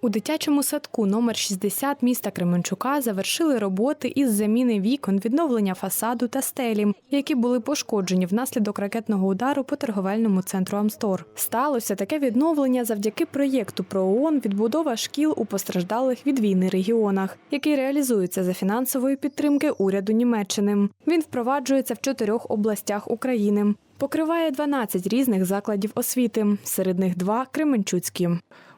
У дитячому садку номер 60 міста Кременчука завершили роботи із заміни вікон, відновлення фасаду та стелі, які були пошкоджені внаслідок ракетного удару по торговельному центру Амстор. Сталося таке відновлення завдяки проєкту ПРООН відбудова шкіл у постраждалих від війни регіонах, який реалізується за фінансової підтримки уряду Німеччини. Він впроваджується в чотирьох областях України. Покриває 12 різних закладів освіти, серед них два Кременчуцькі.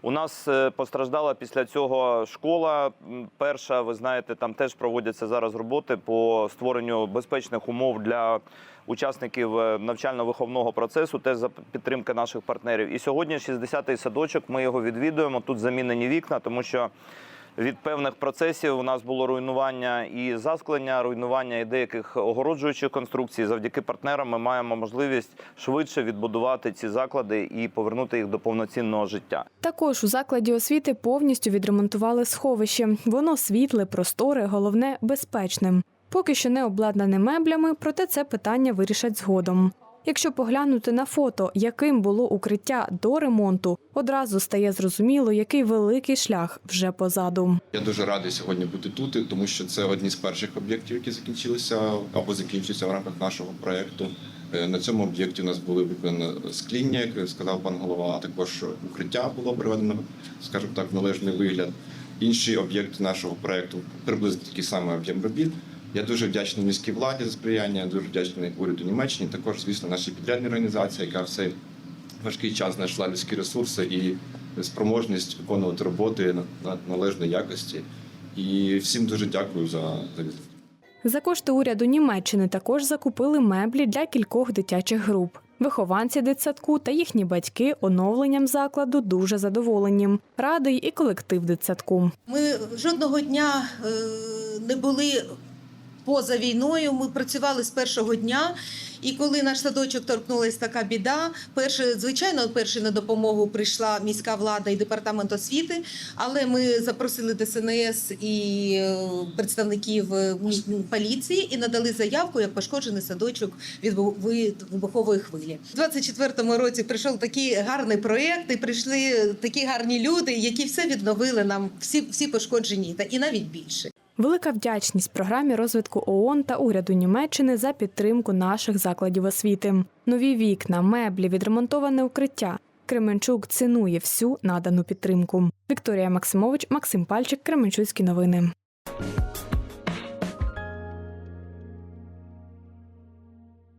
У нас е, постраждала після цього школа. Перша, ви знаєте, там теж проводяться зараз роботи по створенню безпечних умов для учасників е, навчально-виховного процесу, теж за підтримки наших партнерів. І сьогодні 60-й садочок. Ми його відвідуємо. Тут замінені вікна, тому що від певних процесів у нас було руйнування і засклення, руйнування і деяких огороджуючих конструкцій. Завдяки партнерам ми маємо можливість швидше відбудувати ці заклади і повернути їх до повноцінного життя. Також у закладі освіти повністю відремонтували сховище. Воно світле, просторе, головне безпечним. Поки що не обладнане меблями, проте це питання вирішать згодом. Якщо поглянути на фото, яким було укриття до ремонту, одразу стає зрозуміло, який великий шлях вже позаду. Я дуже радий сьогодні бути тут, тому що це одні з перших об'єктів, які закінчилися або закінчуються в рамках нашого проєкту. Е, На цьому об'єкті у нас були виконані скління, як сказав пан голова, а також укриття було приведено, скажімо так, в належний вигляд. Інші об'єкти нашого проєкту приблизно такий самий об'єм робіт. Я дуже вдячний міській владі за сприяння, дуже вдячний уряду Німеччини, також, звісно, нашій підрядній організації, яка в цей важкий час знайшла людські ресурси і спроможність виконувати роботи на- на належної якості. І всім дуже дякую за, за візит. За кошти уряду Німеччини також закупили меблі для кількох дитячих груп. Вихованці дитсадку та їхні батьки оновленням закладу дуже задоволені. Радий і колектив дитсадку. Ми жодного дня е, не були поза війною. Ми працювали з першого дня. І коли наш садочок торкнулася така біда, перше, звичайно, перше на допомогу прийшла міська влада і департамент освіти. Але ми запросили ДСНС і е, представників е, поліції і надали заявку як пошкоджений садочок від вибухової хвилі. У 24-му році прийшов такий гарний проєкт, і прийшли такі гарні люди, які все відновили нам, всі, всі пошкоджені, та і навіть більше. Велика вдячність програмі розвитку ООН та уряду Німеччини за підтримку наших закладів освіти. Нові вікна, меблі, відремонтоване укриття. Кременчук цінує всю надану підтримку. Вікторія Максимович, Максим Пальчик, Кременчуцькі новини.